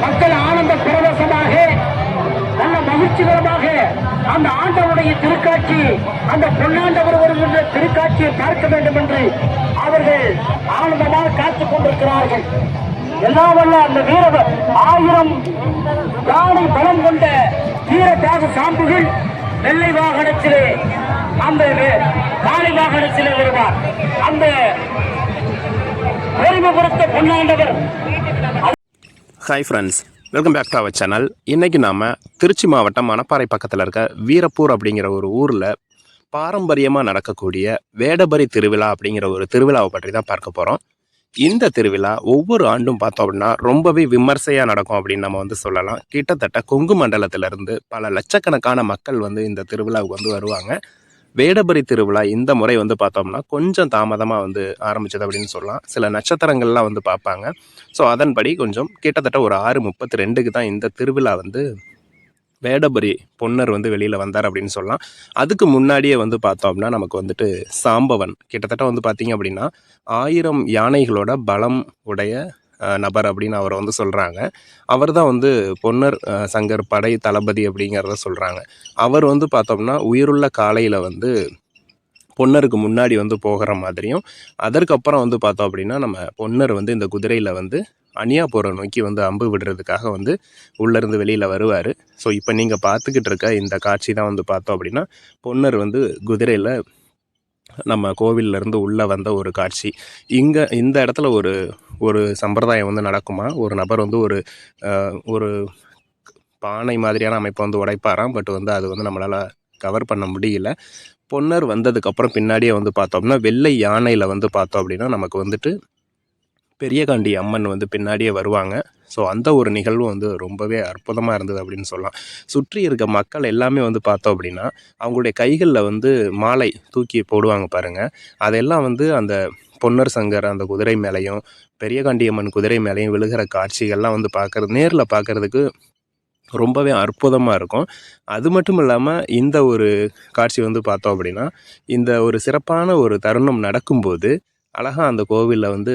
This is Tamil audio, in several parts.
மக்கள் ஆனந்த பிரதேசமாக நல்ல மகிழ்ச்சிகரமாக அந்த ஆண்டவருடைய திருக்காட்சி அந்த பொன்னாண்டவர் வருகின்ற திருக்காட்சியை பார்க்க வேண்டும் என்று அவர்கள் ஆனந்தமாக காத்துக் கொண்டிருக்கிறார்கள். எல்லாம் வல்ல அந்த வீர ஆயிரம் யானை பலம் கொண்ட வீர தியாக சாம்புகள் வெள்ளை வாகனத்திலே அந்த வே- வாகனத்திலே வருவார். அந்த பெருமை Ponnandavar hi friends welcome back to our channel இன்றைக்கி நாம் திருச்சி மாவட்டம் மணப்பாறை பக்கத்தில் இருக்க வீரப்பூர் அப்படிங்கிற ஒரு ஊரில் பாரம்பரியமாக நடக்கக்கூடிய வேடபரி திருவிழா அப்படிங்கிற ஒரு திருவிழாவை பற்றி தான் பார்க்க போகிறோம் இந்த திருவிழா ஒவ்வொரு ஆண்டும் பார்த்தோம் அப்படின்னா ரொம்பவே விமர்சையாக நடக்கும் அப்படின்னு நம்ம வந்து சொல்லலாம். கிட்டத்தட்ட கொங்கு மண்டலத்திலிருந்து பல லட்சக்கணக்கான மக்கள் வந்து இந்த திருவிழாவுக்கு வந்து வருவாங்க. வேடபரி திருவிழா இந்த முறை வந்து பார்த்தோம்னா கொஞ்சம் தாமதமாக வந்து ஆரம்பிச்சது அப்படின்னு சொல்லலாம். சில நட்சத்திரங்கள்லாம் வந்து பார்ப்பாங்க. ஸோ அதன்படி கொஞ்சம் கிட்டத்தட்ட ஒரு ஆறு முப்பத்தி ரெண்டுக்கு தான் இந்த திருவிழா வந்து வேடபரி பொன்னர் வந்து வெளியில் வந்தார் அப்படின்னு சொல்லலாம். அதுக்கு முன்னாடியே வந்து பார்த்தோம் அப்படின்னா நமக்கு வந்துட்டு சாம்பவன். கிட்டத்தட்ட வந்து பார்த்தீங்க அப்படின்னா ஆயிரம் யானைகளோட பலம் உடைய நபர் அப்படின்னு அவரை வந்து சொல்கிறாங்க அவர் தான் வந்து பொன்னர் சங்கர் படை தளபதி அப்படிங்கிறத சொல்கிறாங்க அவர் வந்து பார்த்தோம்னா உயிருள்ள காலையில் வந்து பொன்னருக்கு முன்னாடி வந்து போகிற மாதிரியும் அதற்கப்புறம் வந்து பார்த்தோம் அப்படின்னா நம்ம பொன்னர் வந்து இந்த குதிரையில் வந்து அணியாபுரம் நோக்கி வந்து அம்பு விடுறதுக்காக வந்து உள்ளேருந்து வெளியில் வருவார். ஸோ இப்போ நீங்கள் பார்த்துக்கிட்டு இருக்க இந்த காட்சி தான் வந்து பார்த்தோம் அப்படின்னா பொன்னர் வந்து குதிரையில் நம்ம கோவிலிருந்து உள்ளே வந்த ஒரு காட்சி. இங்கே இந்த இடத்துல ஒரு ஒரு சம்பிரதாயம் வந்து நடக்குமா? ஒரு நபர் வந்து ஒரு ஒரு பானை மாதிரியான அமைப்பை வந்து உடைப்பாராம். பட் வந்து அது வந்து நம்மளால் கவர் பண்ண முடியல. பொன்னர் வந்ததுக்கப்புறம் பின்னாடியே வந்து பார்த்தோம்னா வெள்ளை யானையில் வந்து பார்த்தோம் அப்படின்னா நமக்கு வந்துட்டு பெரியகாண்டி அம்மன் வந்து பின்னாடியே வருவாங்க. ஸோ அந்த ஒரு நிகழ்வு வந்து ரொம்பவே அற்புதமாக இருந்தது அப்படின்னு சொல்லலாம். சுற்றி இருக்க மக்கள் எல்லாமே வந்து பார்த்தோம் அப்படின்னா அவங்களுடைய கைகளில் வந்து மாலை தூக்கி போடுவாங்க பாருங்கள் அதெல்லாம் வந்து அந்த பொன்னர் சங்கர் அந்த குதிரை மேலேயும் பெரியகாண்டியம்மன் குதிரை மேலேயும் விழுகிற காட்சிகள்லாம் வந்து பார்க்கறது நேரில் பார்க்கறதுக்கு ரொம்பவே அற்புதமாக இருக்கும். அது மட்டும் இல்லாமல் இந்த ஒரு காட்சி வந்து பார்த்தோம் அப்படின்னா இந்த ஒரு சிறப்பான ஒரு தருணம் நடக்கும்போது அழகாக அந்த கோவிலில் வந்து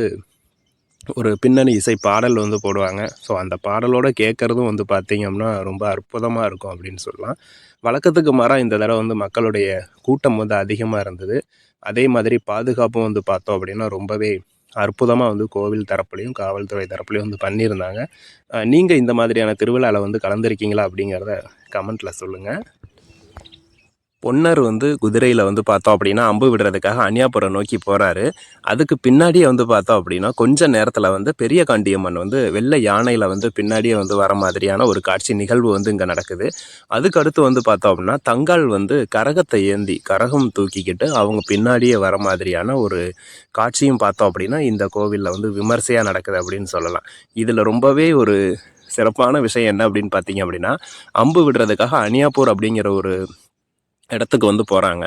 ஒரு பின்னணி இசை பாடல் வந்து போடுவாங்க. ஸோ அந்த பாடலோட கேட்குறதும் வந்து பார்த்திங்கன்னா ரொம்ப அற்புதமாக இருக்கும் அப்படின்னு சொல்லலாம். வழக்கத்துக்கு மாறாக இந்த தடவை வந்து மக்களுடைய கூட்டம் வந்து அதிகமாக இருந்தது. அதே மாதிரி பாதுகாப்பும் வந்து பார்த்தோம் அப்படின்னா ரொம்பவே அற்புதமாக வந்து கோவில் தரப்புலையும் காவல்துறை தரப்புலையும் வந்து பண்ணியிருந்தாங்க. நீங்கள் இந்த மாதிரியான திருவிழாவில் வந்து கலந்துருக்கீங்களா அப்படிங்கிறத கமெண்ட்டில் சொல்லுங்கள் பொன்னர் வந்து குதிரையில் வந்து பார்த்தோம் அப்படின்னா அம்பு விடுறதுக்காக அன்னியாபுரம் நோக்கி போகிறாரு அதுக்கு பின்னாடியே வந்து பார்த்தோம் அப்படின்னா கொஞ்ச நேரத்தில் வந்து பெரிய காண்டியம்மன் வந்து வெள்ளை யானையில் வந்து பின்னாடியே வந்து வர மாதிரியான ஒரு காட்சி நிகழ்வு வந்து இங்கே நடக்குது. அதுக்கடுத்து வந்து பார்த்தோம் அப்படின்னா தங்கால் வந்து கரகத்தை ஏந்தி கரகம் தூக்கிக்கிட்டு அவங்க பின்னாடியே வர மாதிரியான ஒரு காட்சியும் பார்த்தோம் அப்படின்னா இந்த கோவிலில் வந்து விமர்சையாக நடக்குது அப்படின்னு சொல்லலாம். இதில் ரொம்பவே ஒரு சிறப்பான விஷயம் என்ன அப்படின்னு பார்த்தீங்க அப்படின்னா அம்பு விடுறதுக்காக அனியாப்பூர் அப்படிங்கிற ஒரு இடத்துக்கு வந்து போகிறாங்க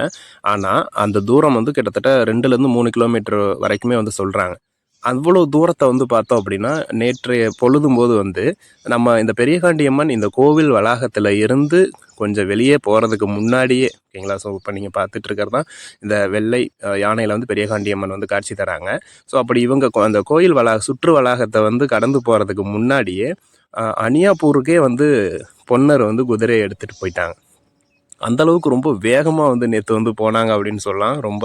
ஆனால் அந்த தூரம் வந்து கிட்டத்தட்ட ரெண்டுலேருந்து மூணு கிலோமீட்டர் வரைக்குமே வந்து சொல்கிறாங்க அவ்வளோ தூரத்தை வந்து பார்த்தோம் அப்படின்னா நேற்றைய பொழுதும் போது வந்து நம்ம இந்த பெரியகாண்டியம்மன் இந்த கோவில் வளாகத்தில் இருந்து கொஞ்சம் வெளியே போகிறதுக்கு முன்னாடியே ஓகேங்களா? ஸோ இப்போ நீங்கள் பார்த்துட்டு இருக்கிறது தான் இந்த வெள்ளை யானையில் வந்து பெரியகாண்டியம்மன் வந்து காட்சி தராங்க. ஸோ அப்படி இவங்க அந்த கோயில் வளாக சுற்று வளாகத்தை வந்து கடந்து போகிறதுக்கு முன்னாடியே அனியாப்பூருக்கே வந்து பொன்னர் வந்து குதிரையை எடுத்துகிட்டு போயிட்டாங்க. அந்த அளவுக்கு ரொம்ப வேகமாக வந்து நேற்று வந்து போனாங்க அப்படின்னு சொல்லலாம். ரொம்ப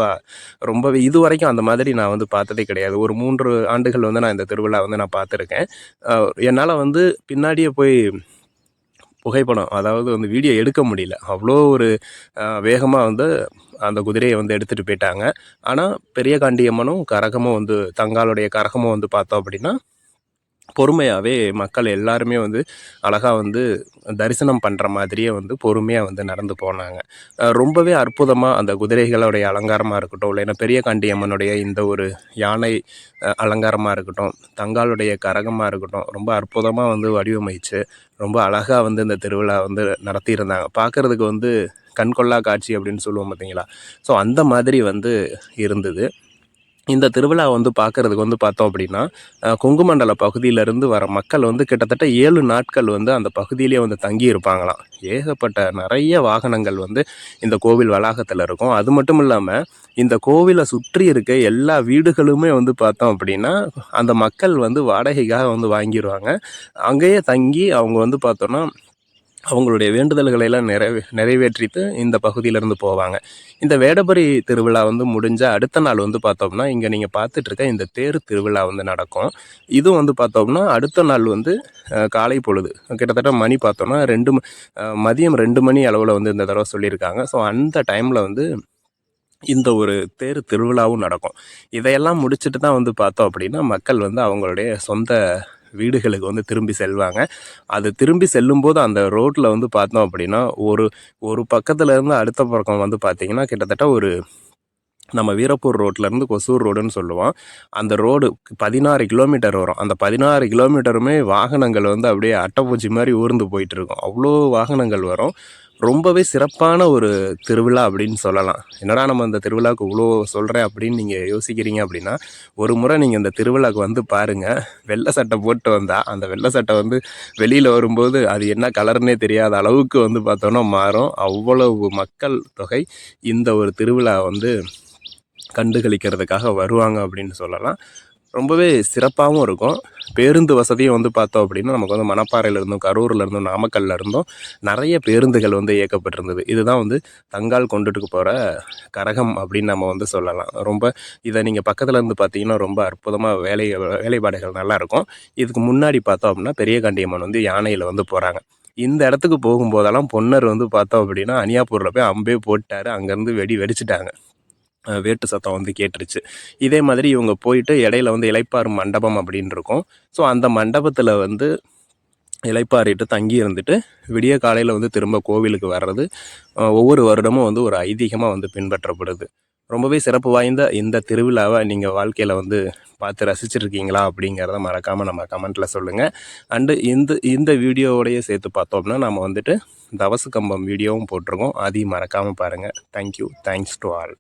ரொம்பவே இது வரைக்கும் அந்த மாதிரி நான் வந்து பார்த்ததே கிடையாது. ஒரு மூன்று ஆண்டுகள் வந்து நான் இந்த திருவிழா வந்து நான் பார்த்துருக்கேன். என்னால் வந்து பின்னாடியே போய் புகைப்படம் அதாவது வந்து வீடியோ எடுக்க முடியல. அவ்வளோ ஒரு வேகமாக வந்து அந்த குதிரையை வந்து எடுத்துகிட்டு போயிட்டாங்க. ஆனால் பெரிய காண்டியம்மனும் கரகமும் வந்து தங்காளுடைய கரகமும் வந்து பார்த்தோம் அப்படின்னா பொறுமையாகவே மக்கள் எல்லாருமே வந்து அழகாக வந்து தரிசனம் பண்ணுற மாதிரியே வந்து பொறுமையாக வந்து நடந்து போனாங்க. ரொம்பவே அற்புதமாக அந்த குதிரைகளுடைய அலங்காரமாக இருக்கட்டும் இல்லைன்னா பெரிய காண்டியம்மனுடைய இந்த ஒரு யானை அலங்காரமாக இருக்கட்டும் தங்காளுடைய கரகமாக இருக்கட்டும் ரொம்ப அற்புதமாக வந்து வடிவமைச்சு ரொம்ப அழகாக வந்து இந்த திருவிழா வந்து நடத்தியிருந்தாங்க. பார்க்குறதுக்கு வந்து கண்கொள்ளா காட்சி அப்படின்னு சொல்லுவோம் பார்த்தீங்களா ஸோ அந்த மாதிரி வந்து இருந்தது. இந்த திருவிழா வந்து பார்க்கறதுக்கு வந்து பார்த்தோம் அப்படின்னா கொங்குமண்டல பகுதியிலேருந்து வர மக்கள் வந்து கிட்டத்தட்ட ஏழு நாட்கள் வந்து அந்த பகுதியிலே வந்து தங்கி இருப்பாங்களாம் ஏகப்பட்ட நிறைய வாகனங்கள் வந்து இந்த கோவில் வளாகத்தில் இருக்கும். அது மட்டும் இல்லாமல் இந்த கோவிலை சுற்றி இருக்க எல்லா வீடுகளுமே வந்து பார்த்தோம் அப்படின்னா அந்த மக்கள் வந்து வாடகைக்காக வந்து வாங்கிடுவாங்க அங்கேயே தங்கி அவங்க வந்து பார்த்தோன்னா அவங்களுடைய வேண்டுதல்களை எல்லாம் நிறைவே நிறைவேற்றிட்டு இந்த பகுதியிலேருந்து போவாங்க. இந்த வேடபரி திருவிழா வந்து முடிஞ்ச அடுத்த நாள் வந்து பார்த்தோம்னா இங்கே நீங்கள் பார்த்துட்ருக்க இந்த தேர் திருவிழா வந்து நடக்கும். இதுவும் வந்து பார்த்தோம்னா அடுத்த நாள் வந்து காலை பொழுது. கிட்டத்தட்ட மணி பார்த்தோம்னா ரெண்டு மதியம் ரெண்டு மணி அளவில் வந்து இந்த தடவை சொல்லியிருக்காங்க. ஸோ அந்த டைமில் வந்து இந்த ஒரு தேர் திருவிழாவும் நடக்கும். இதையெல்லாம் முடிச்சுட்டு தான் வந்து பார்த்தோம் அப்படின்னா மக்கள் வந்து அவங்களுடைய சொந்த வீடுகளுக்கு வந்து திரும்பி செல்வாங்க. அது திரும்பி செல்லும்போது அந்த ரோட்டில் வந்து பார்த்தோம் அப்படின்னா ஒரு ஒரு பக்கத்துலேருந்து அடுத்த பக்கம் வந்து பார்த்திங்கன்னா கிட்டத்தட்ட ஒரு நம்ம வீரப்பூர் ரோட்லேருந்து கொசூர் ரோடுன்னு சொல்லுவோம். அந்த ரோடு பதினாறு கிலோமீட்டர் வரும். அந்த பதினாறு கிலோமீட்டருமே வாகனங்கள் வந்து அப்படியே அட்டைப்பூச்சி மாதிரி ஊர்ந்து போயிட்டு இருக்கும். அவ்வளோ வாகனங்கள் வரும். ரொம்பவே சிறப்பான ஒரு திருவிழா அப்படின்னு சொல்லலாம். என்னடா நம்ம இந்த திருவிழாவுக்கு இவ்வளோ சொல்கிறேன் அப்படின்னு நீங்கள் யோசிக்கிறீங்க அப்படின்னா ஒரு முறை நீங்கள் இந்த திருவிழாவுக்கு வந்து பாருங்கள் வெள்ளை சட்டை போட்டு வந்தால் அந்த வெள்ளை சட்டை வந்து வெளியில் வரும்போது அது என்ன கலர்னே தெரியாத அளவுக்கு வந்து பார்த்தோன்னா மாறும். அவ்வளவு மக்கள் தொகை இந்த ஒரு திருவிழா வந்து கண்டுகளிக்கிறதுக்காக வருவாங்க அப்படின்னு சொல்லலாம். ரொம்பவே சிறப்பாகவும் இருக்கும். பேருந்து வசதியும் வந்து பார்த்தோம் அப்படின்னா நமக்கு வந்து மணப்பாறையிலிருந்தும் கரூர்லேருந்தும் நாமக்கல்லேருந்தும் இருந்தும் இருந்தும் நிறைய பேருந்துகள் வந்து இயக்கப்பட்டிருந்தது. இதுதான் வந்து தங்கால் கொண்டுட்டு போகிற கரகம் அப்படின்னு நம்ம வந்து சொல்லலாம். ரொம்ப இதை நீங்கள் பக்கத்தில் இருந்து பார்த்தீங்கன்னா ரொம்ப அற்புதமாக வேலை வேலைப்பாடுகள் நல்லாயிருக்கும். இதுக்கு முன்னாடி பார்த்தோம் அப்படின்னா பெரிய கண்டியம்மன் வந்து யானையில் வந்து போகிறாங்க இந்த இடத்துக்கு போகும்போதெல்லாம் பொன்னர் வந்து பார்த்தோம் அப்படின்னா அனியாப்பூரில் போய் அம்பே போட்டார். அங்கேருந்து வெடி வெடிச்சிட்டாங்க. வேட்டு சத்தம் வந்து கேட்டுருச்சு. இதே மாதிரி இவங்க போயிட்டு இடையில வந்து இலைப்பார் மண்டபம் அப்படின்னு இருக்கும். ஸோ அந்த மண்டபத்தில் வந்து இலைப்பாரிட்டு தங்கி இருந்துட்டு விடிய காலையில் வந்து திரும்ப கோவிலுக்கு வர்றது ஒவ்வொரு வருடமும் வந்து ஒரு ஐதீகமாக வந்து பின்பற்றப்படுது. ரொம்பவே சிறப்பு வாய்ந்த இந்த திருவிழாவை நீங்கள் வாழ்க்கையில் வந்து பார்த்து ரசிச்சிருக்கீங்களா அப்படிங்கிறத மறக்காமல் நம்ம கமெண்ட்டில் சொல்லுங்கள் அண்டு இந்த இந்த வீடியோவோடய சேர்த்து பார்த்தோம்னா நம்ம வந்துட்டு தவசு கம்பம் வீடியோவும் போட்டிருக்கோம். அதையும் மறக்காமல் பாருங்கள் தேங்க்யூ தேங்க்ஸ் டு ஆல்